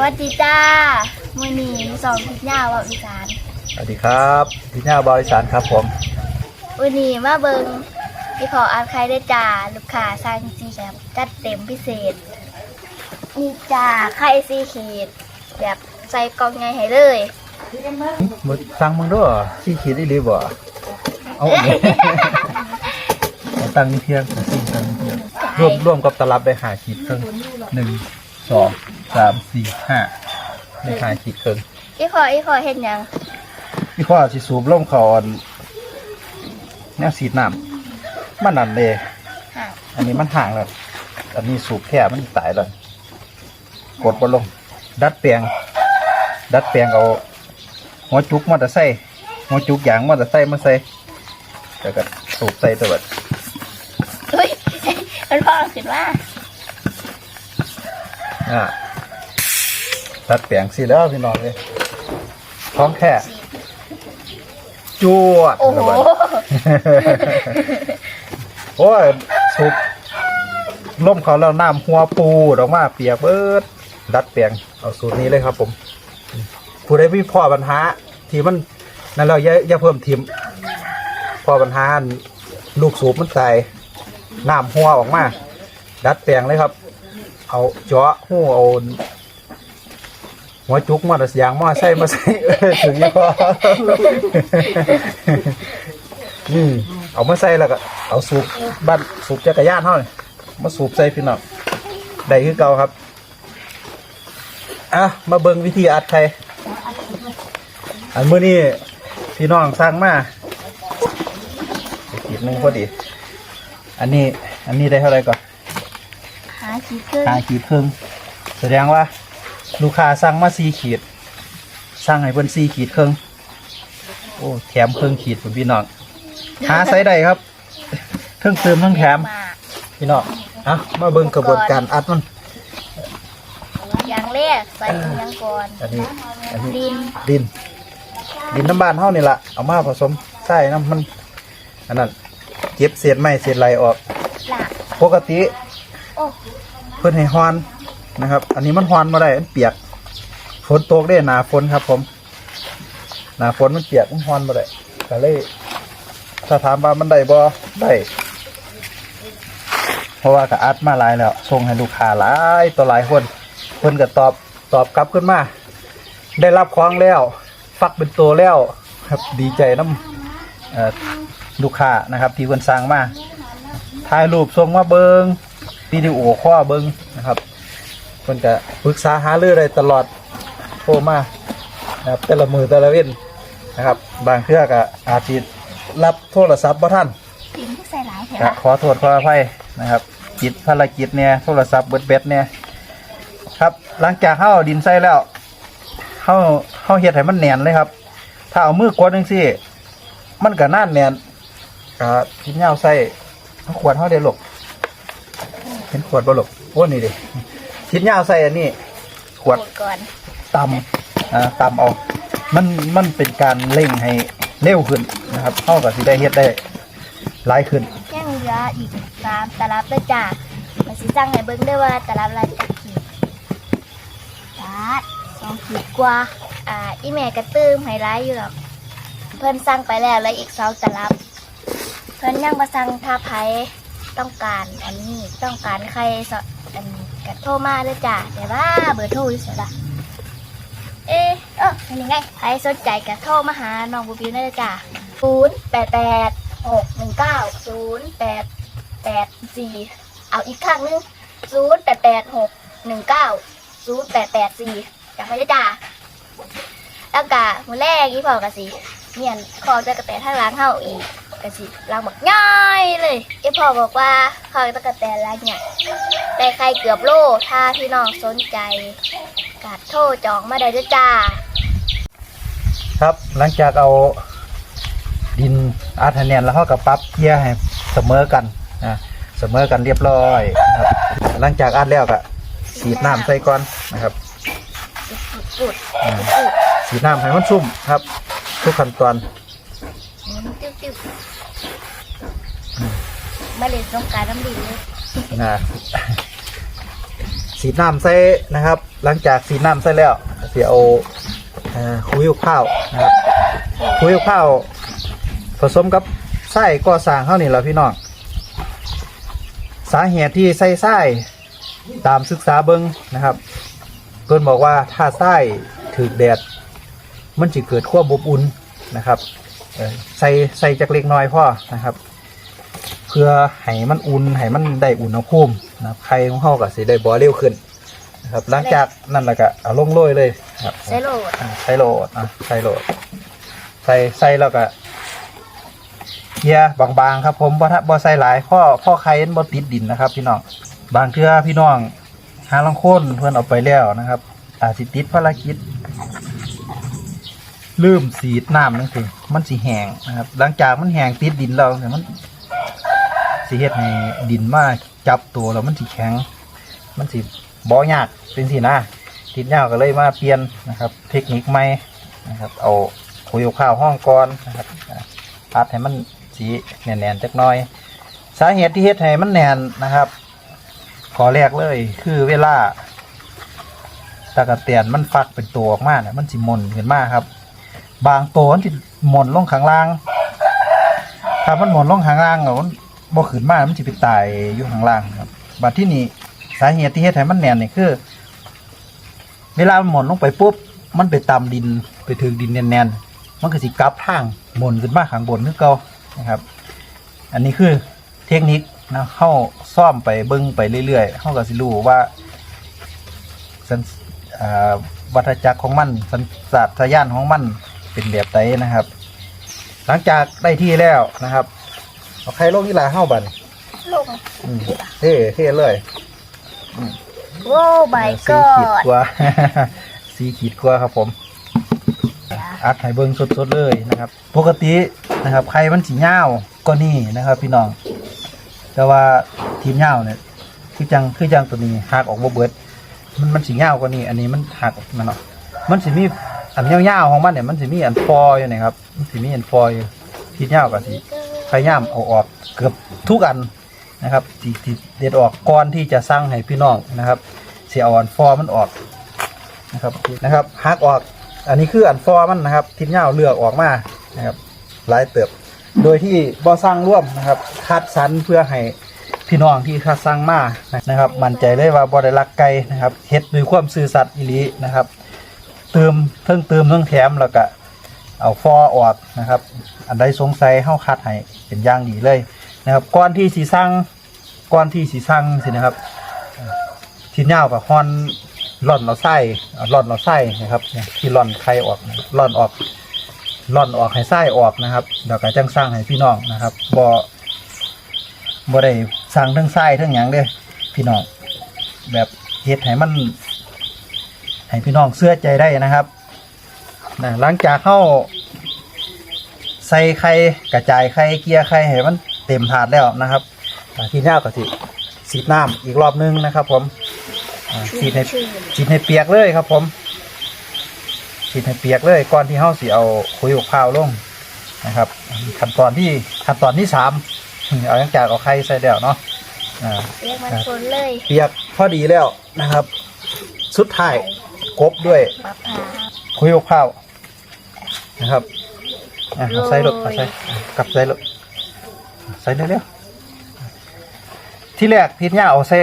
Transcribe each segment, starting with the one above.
วัสดีจ้ามือนี้สองพิญญาว่าอีสานสวัสดีครับพี่หน้าบริษัทครับผมวันนี้มาเบิงที่ขออาร์ตใครได้จ้าลูกค้าสั่งซีแบบจัดเต็มพิเศษนี่จ้าไข่ซีเขตแบบใส่กล่องไงให้เลยมึงสั่งมึงด้วยซี่ขีดได้หรือบ่เอาเนี่ยเอาตังค์เพียงสี่ตังค์เพียงรวมรวมกับตลับได้หาขีดครึ่งหนึ่งสอง สามสี่ห้าได้หาขีดครึ่งอีขออีขอเห็นยังพี่ข้อสิสูบล่มเขาอ่อนแนวสีดน้ำมันนั่นเลยห่างอันนี้มันห่างแล้วอันนี้สูบแค่มันตายแล้วกดบนลง ดัดแปลง ดัดแปลงเอาหัวจุกมอเตอร์ไซค์หัวจุกยางมอเตอร์ไซค์มาใส่แล้วก็สูบใส่ตัวเบิดเฮ้ยมันพอขึ้นว่าอ่า ดัดแปลงสิแล้วพี่น้องเลยท้องแค่จวดโอ้โหระเบิดโอ้ยสูบล่มเขาแล้วน้ำหัวปูดออกมาเปียกเบิดดัดแปลงเอาสูตรนี้เลยครับ ผม ผู้ใดมีพ่อปัญหา ที่มันนั่นเราอย่าอย่าเพิ่มทิมพ่อปัญหาอันลูกสูบมันใส่น้ำหัวออกมา ดัดแปลงเลยครับ เอาเจาะหูเอา หัวจุกมาแต่ยางมาใส่มาใส่เออถึงยี่พออืมเอามาใส่แล้วก็ เอาสูบบ้านสูบจักรยานเท่านี่มาสูบใส่พี่น้องได้คือเก่าครับอะมาเบิ่งวิธีอัดไทยอันมื้อนี้พี่น้องสร้างมาไปขีดหนึงพอดี อันนี้ อันนี้ได้เท่าไหร่ก่อนหาขีดขึ้นห้าขีดครึ่งแสดงว่า ลูกค้าสั่งมาสี่ขีดสั่งให้เพิ่นสี่ขีดครึ่งโอ้แถมครึ่งขีดคุณพี่น้องหาไซส์ใดครับเครื่องเติมทั้งแถมมาพี่น้องอะมาเบิ่งกระบวนการอัดมันอย่างแรกใส่อิหยังก่อนอันนี้อันนี้ดินดิน ดินน้ำบานเฮานี่ละเอามาผสมใส่น้ำมันอันนั้นเก็บเศษไม้เศษไรออกหลักปกติโอ้เพื่อนให้ฮอน นะครับ อันนี้มันฮอนมาได้มันเปียกฝนตกได้หนาฝนครับ ผมหนาฝนมันเปียกมันฮอนมาได้ก็เลยถ้าถามว่ามันได้บ่ได้เพราะว่าก็อัดมาหลายแล้วส่งให้ลูกค้าหลายต่อหลายคนเพิ่นก็ตอบตอบกลับขึ้นมา ได้รับของแล้วฟักเป็นตัวแล้วครับดีใจน้ำลูกค้านะครับ ที่เพิ่นสั่งมาถ่ายรูปส่งมาเบิงวิดีโอข้อเบิงนะครับ เพิ่นก็ปรึกษาหารือได้ตลอดโทรมานะครับแต่ละมือแต่ละเว้นนะครับ บางเครือก็อาจจะรับโทรศัพท์บ่ท่านดินที่ใส่หลายแถก็วขอโทษขออภัยนะครับกิจภารกิจเนี่ยโทรศัพท์เบิดเบ็ดเนี่ยครับหลังจากเข้าเอาดินใส่แล้วเข้าเข้าเฮ็ดให้มันแน่นเลยครับ ถ้าเอามือกดจังซี่ มันก็น่านแน่นก็ทิ้งเหย้าใส่เอาขวดเข้าเดียวหลกเห็นขวดบ่หลกโอ้นี่ดิทิ้ง เหย้าใส่อันนี้ขวดกดก่อนตำอ่าตำเอามันมันเป็นการเร่งให้เร็วขึ้นนะครับเข้ากับสิได้เฮ็ดได้หลายขึ้นยังเหลืออีกสามตลับด้วยจ้ามาสิสั่งให้เบิ้งด้วยว่าตลับละจักขีดบาทสองขีดกว่าอ่าอีแม่กระตื้มให้ร้ายอยู่หรอกเพิ่นสั่งไปแล้วแล้วอีกสองตลับ เพิ่นยังมาสั่งถ้าไผ ต้องการอันนี้ต้องการใครสอันกระโทรมาด้วยจ้าแต่ว่าเบอร์โทรอยู่เสียละเอ๊ะเออเป็นยังไงใครสนใจกระโทรมาหาน้องบูบิวได้เลยจ้าศูนย์แปดแปดหกหนึ่งเก้าศูนย์แปดแปดสี่เอาอีกครั้งนึงศูนย์แปดแปดหกหนึ่งเก้าศูนย์แปดแปดสี่จำไว้ด้วยจ้าแล้วก็มือแรกยี่พอกะสิเมียนคอจะกระแตทางร้านเฮาอีก กะสิล้างบักง่ายเลยไอพ่อบอกว่าเขาจะกระแตร้านเนี่ยแต่ใครเกือบโลถ้าพี่น้องสนใจกัดโทรจองมาได้ด้วยจ้า ครับหลังจากเอาดินอาร์ทเนียนแล้วเขากับปรั๊บเกียร์ให้เสมอกันนะเสมอกันเรียบร้อยนะครับหลังจากอัดแล้วก็สีดน้ำใส่ก่อนนะครับสุดอ่าๆสุดสีดน้ำให้มันซุ่มครับ ทุกขั้นตอน ๆหมุนติ้วๆ มาเล่นสงกรารน้ำดีเลยนะสีดน้ำใส่นะครับ หลังจากสีดน้ำใส่แล้วเสียเอาเอ่อคุยข้าวนะครับคุยข้าวผสมกับไส้ก่อสร้างเข้านี่แหละพี่น้องสาเหตุที่ใส่ไส้ตามศึกษาเบิงนะครับเพิ่นบอกว่าถ้าไส้ถือแดด มันจะเกิดขั้วบอบอุ่นนะครับเอ่อใส่ใส่จักเล็กน้อยพ่อนะครับ เพื่อให้มันอุ่นให้มันได้อุณหภูมินะครับไข่ของเขาก็สิได้บ่เร็วขึ้นนะครับหลังจากนั้นแล้วก็เอาลงโรยเลยครับใส่โหลดอ่าใส่โหลดอะใส่โหลด ใส่ใส่แล้วก็เกียร์บางๆครับ ผมบ่ถ้าบ่ใส่หลายพ่อพ่อไข่มันบ่ติดดินนะครับ พี่น้องบางเทื่อพี่น้องหาลังโคนเพื่อนเอาไปแล้วนะครับ อาจสิติดภารกิจลืมสีดน้ำนั่นสิมันสีแห้งนะครับ หลังจากมันแห้งติดดินแล้วเนี่ยมัน สีเฮ็ดให้ดินมาจับตัวแล้วมันสีแข็ง มันสีบ่ยากเป็นสินะติดยาวก็เลยมาเปลี่ยนนะครับ เทคนิคใหม่นะครับ เอาคุยข้าวห้องก่อนนะครับอัดให้มันสีแน่นๆจักน่อย สาเหตุที่เฮ็ดให้มันแน่นนะครับขอแรกเลยคือเวลาตะกะเตียนมันฟักเป็นตัวออกมาเนี่ยมันสิมนขึ้นมาครับ บางตัวมันสิหม่นลงข้างล่างถ้ามันหม่นลงข้างล่างอะมัน บ่ขึ้นมามันสิไปตายอยู่ข้างล่างครับบัดที่นี่สาเหตุที่เฮ็ดให้มันแน่นนี่คือ เวลามันหม่นลงไปปุ๊บมันไปตามดินไปถึงดินแน่นๆมันก็สิกลับทางหม่นขึ้นมาข้างบนคือเก่านะครับ อันนี้คือเทคนิคนะเข้าซ่อมไปเบิ้งไปเรื่อยๆเข้าก็สิรู้ว่าสัญอ่าวัฏจักรของมันสัญชาตญาณของมันเป็นแบบไหนนะครับ หลังจากได้ที่แล้วนะครับ เอาไข่ลงนี่ลาเข้าบันลงอืมเท่เท่เลยโว้ใบสีก็ขีดกว่า สีขีดกว่าครับผม อัดให้เบิ้งสดๆเลยนะครับ ปกตินะครับไข่มันสีเงาวก็นี่นะครับ พี่น้อง แต่ว่าทีมเงาวเนี่ยคือจังคือจังตัวนี้หักออกบ่เบิด มันมันสีเงาวกว่านี้อันนี้มันหักออกมาเนาะมันสิมีอันเงาวๆของมันเนี่ยมันสิมีอันฟออยู่นะครับมันสิมีอันฟออยู่ทีเงาวกับสิ พยายามเอาออกเกือบทุกอันนะครับที่ที่เด็ดออกก่อนที่จะสั่งให้พี่น้องนะครับเสียอาอันฟอมันออกนะครับนะครับหักออกอันนี้คืออันฟอรมันนะครับทิศเงาเลือกออกมานะครับหลายเติบ โดยที่บ่อสร้างร่วมนะครับคัดสรรเพื่อให้พี่น้องที่คัดสร้างมานะครับ มั่นใจเลยว่าบ่ได้ลักไก่นะครับเฮ็ดด้วยความซื่อสัตย์อีหลีนะครับ เติมเพิ่งเติมเพิ่งแถมแล้วก็เอาฟอออกนะครับ อันใดสงสัยเฮาคัดให้ เป็นอย่างดีเลยนะครับก่อนที่สิสร้างก่อนที่สิสร้างสินะครับทิศเงากับฮอนร่อนเราไส้ร่อนเราไส้นะครับเนี่ยที่ร่อนไข่ออกนะร่อนออกร่อนออกให้ไส้ออกนะครับเดี๋ยวก็จังสร้างให้พี่น้องนะครับบ่บ่ได้สร้างทั้งไส้ทั้งหยังเด้พี่น้องแบบเฮ็ดให้มันให้พี่น้องเชื่อใจได้นะครับนะหลังจากเข้า ใส่ไข่กระจายไข่เกลียไข่ให้มันเต็มถาดแล้วนะครับอ่าที่เงาก็สิสีดน้ำอีกรอบนึงนะครับ ผมอ่าสีดให้ชื่นฉีดให้เปียกเลยครับ ผมฉีดให้เปียกเลยก่อนที่เฮาสิเอาคุยกับข้าวลงนะครับ ขั้นตอนที่ขั้นตอนที่สามเอาหลังจากเอาไข่ใส่แล้วเนาะอ่าเรียกมันชนเลยเปียกพอดีแล้วนะครับ สุดท้ายกบด้วยมะพร้าวคุยกับข้าวนะครับ อะเอาใส่รถเอาใส่อะกลับใส่รถใส่เร็วๆที่แรกพี่เนี่ยเอาใส่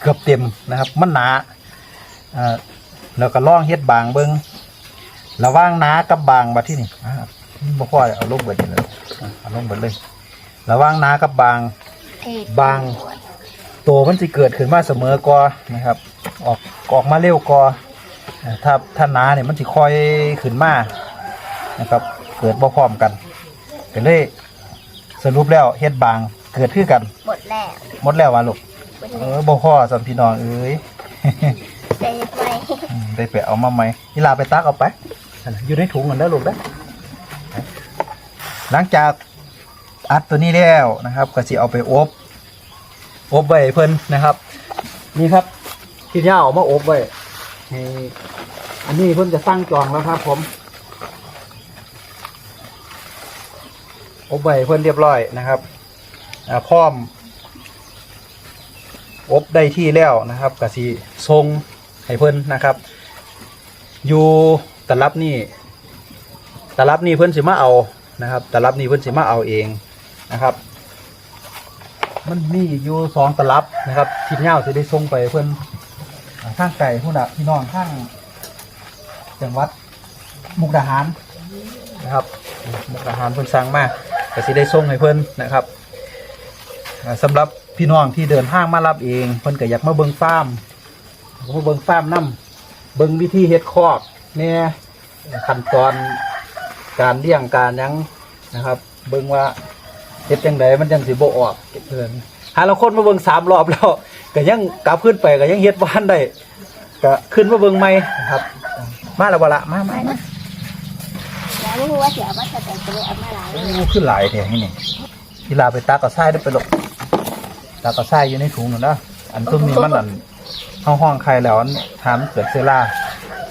เกือบเต็มนะครับ มันหนาอ่าแล้วก็ล่องเฮ็ดบางเบิงระหว่างหนากับบางบัดที่นี่อ่าบ่พอเอาลงเบิดนี่เลยอะเอาลงเบิดเลยระหว่างหนากับบางเทศบางตัวมันจะเกิดขึ้นมาเสมอกอนะครับ ออกออกมาเร็วกออ่าถ้าถ้าหนาเนี่ยมันจะค่อยขึ้นมานะครับ เกิดบ่พร้อมกันก็เลยสรุปแล้วเฮ็ดบางเกิดขึ้นกันหมดแล้วหมดแล้ววะลูกหมดเอแล้วอบ่พอสำพี่น้องเอ้ยได้เฮ็ดไหมอืมได้ไปเอามาไหมนี่ลาไปตักเอาไปนั่นน่ะอยู่ในถุงกันได้อลูกได้อหลังจากอัดตัวนี้แล้วนะครับ ก็สิเอาไปอบอบไว้ให้เพิ่นนะครับ นี่ครับที่ย่าเอามาอบไว้ให้อันนี้เพิ่นจะสร้างจองแล้วครับ ผม อบไว้ให้เพิ่อนเรียบร้อยนะครับพร้อม อบได้ที่แล้วนะครับกะสิทรงให้เพิ่อนนะครับ อยู่ตลับนี่ตลับนี่เพิ่อนสิมาเอานะครับตลับนี่เพิ่อนสิมาเอาเองนะครับมันมีอยู่สองตลับนะครับทีมเงาจะได้ส่งไปเพิ่อ่าข้างไก่ผู้นักพี่น้องข้างจังหวัดมุกดาหารนะครับมุกดาหารเพิ่อนสั่งมา ก็สิได้ส่งให้เพิ่นนะครับอ่าสำหรับพี่น้องที่เดินทางมารับเองเพิ่นก็อยากมาเบิ่งฟาร์มมาเบิ่งฟาร์มนํเบิ่งวิธีเฮ็ดคอกเนี่ยขั้นตอนการเลี้ยงการยังนะครับ เบิ่งว่าเฮ็ดจังไดมันจังสิบ่ออกเพิ่นหาละคนมาเบิ่งสามรอบแล้วก็ยังกลับขึ้นไปก็ยังเฮ็ดบ่ทันได้ก็ขึ้นมาเบิ่งใหม่ครับ มาแล้วบ่ละมามามาแล้วไม่ รู้ว่าเสียว่าจะแต่งตัวเอามาหลายเลย โอ้ขึ้นหลายแท้นี่นี่กีฬาไปตากกับทรายได้ไปหลกตากกับทรายอยู่ในถุงนั่นนะอันต้นนี้มันอันห้องห้องใครแล้วอันทานเกิดเซล่า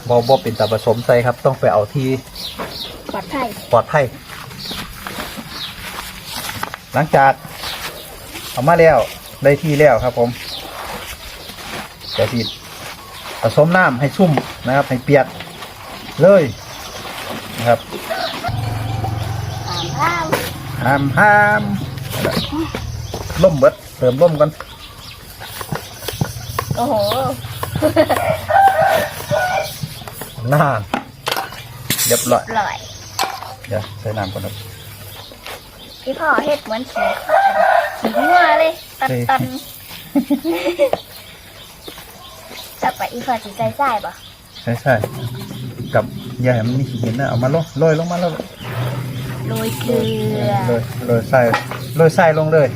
บ่บ่เป็นตาผสมใส่ครับ ต้องไปเอาที่ปลอดภัยปลอดภัยหลังจากเอามาแล้วได้ที่แล้วครับ ผมจะทีผสมน้ำให้ชุ่มนะครับ ให้เปียกเลย นะครับตามข้าวห้ามห้ามล่มเบิดเติมล่มกันโอ้โหน่าเรียบร้อยอร่อยเดี๋ยวใส่น้ำก่อนครับพี่พ่อเฮ็ดเหมือนขี่ขี่งัวเลยตันเฮ้ยตันจะไปอีพ่อสิใจใส่ปะใช่ใช่กับ อย่าให้มันมีขี้เห็นนะเอามาลงโรยลงมาแล้วโรยเกลือโรยโรยใส่โรยใส่ลงเลย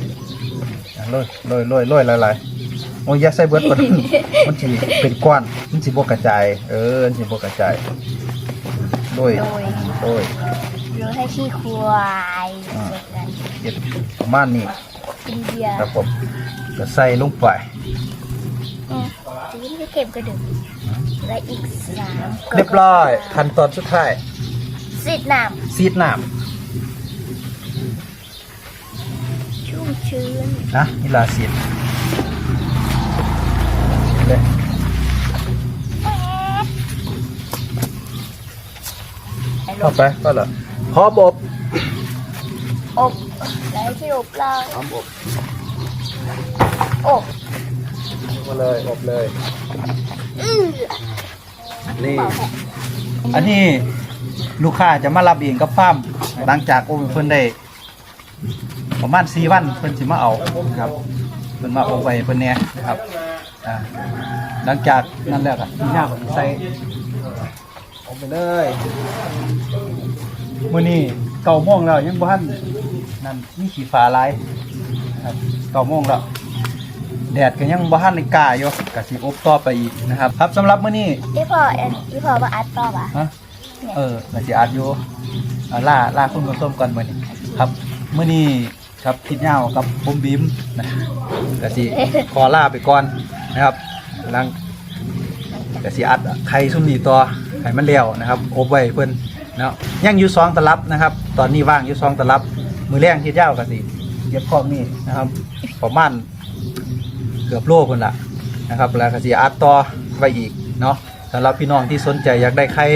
อะโรยโรยโรยโรยหลายๆโอ้ยอย่าใส่เบิดก่อน มันสิเป็นก้อนมันสิบกระจาย เออมันสิบกระจายโรยโรยโรยโรยให้ขี้ควายเสร็จแล้วเก็บประมาณนี้กินเบียร์ครับผมก็ใส่ลงไปอืมจี นให้เค็มกระดึงและอีกสามเรียบร้อยขั้นตอนสุดท้ายสิดน้ซีดน้ำชุ่มชื้นำนะนี่ลาซีดเลยให้ลเข้างไปก็เหรอพร้อมอบอบแล้วที่อบเราพร้อมอบอบ มาเลยอบเลยอื้อนี่ อันนี้ลูกค้าจะมารับเองกับฟาร์มหลังจากโอ้เพิ่นได้ประมาณสี่วันเพิ่นสิมาเอานะครับเพิ่นมาเอาไว้เพิ่นเนี่ยนะครับอ่าหลังจากนั้นแล้วก็พี่ย่าก็ใส่เอาไปเลยมื้อนี้เก้าโมงแล้วยังบ่ทันนั่นมีขี้ฟ้าหลายนะครับเก้าโมงแล้ว แดดก็ยังบ่ทันได้กล้าอยู่ก็สิอบต่อไปอีกนะครับ ครับสำหรับมื้อนี้พี่พ่อเอ็นพี่พ่อมาอัดต่อปะฮะเออก็สิอัดอยู่เอาล่าล่าคุณผู้ชมก่อนมื้อนี้ครับมื้อนี้ครับคิดยาวกับผมบีมนะก็สิขอลาไปก่อนนะครับหลังก็สิอัดไข่ซุ่มนี้ต่อไข่มันเลี้ยวนะครับอบไว้เพิ่นเนาะยังอยู่สองตลับนะครับ ตอนนี้ว่างอยู่สองตลับ มือแรงคิดยาวก็สิเย็บข้อนี้นะครับประมาณ เกือบโลเพิ่นละนะครับแล้วก็สิอัดต่อไว้อีกเนาะสำหรับพี่น้องที่สนใจอยากได้ไข่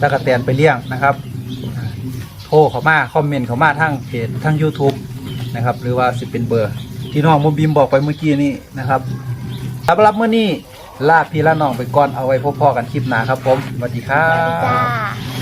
ตะกะแตนไปเลี้ยงนะครับ โทรเข้ามาคอมเมนต์เข้ามาทางเพจทาง YouTube นะครับ หรือว่าสิเป็นเบอร์ ที่น้องมบิมบอกไปเมื่อกี้นี้นะครับสำหรับเมื่อนี้ลาพี่ละน้องไปก่อนเอาไว้พบพ่อกันคลิปหน้าครับผมสวัสดีครับ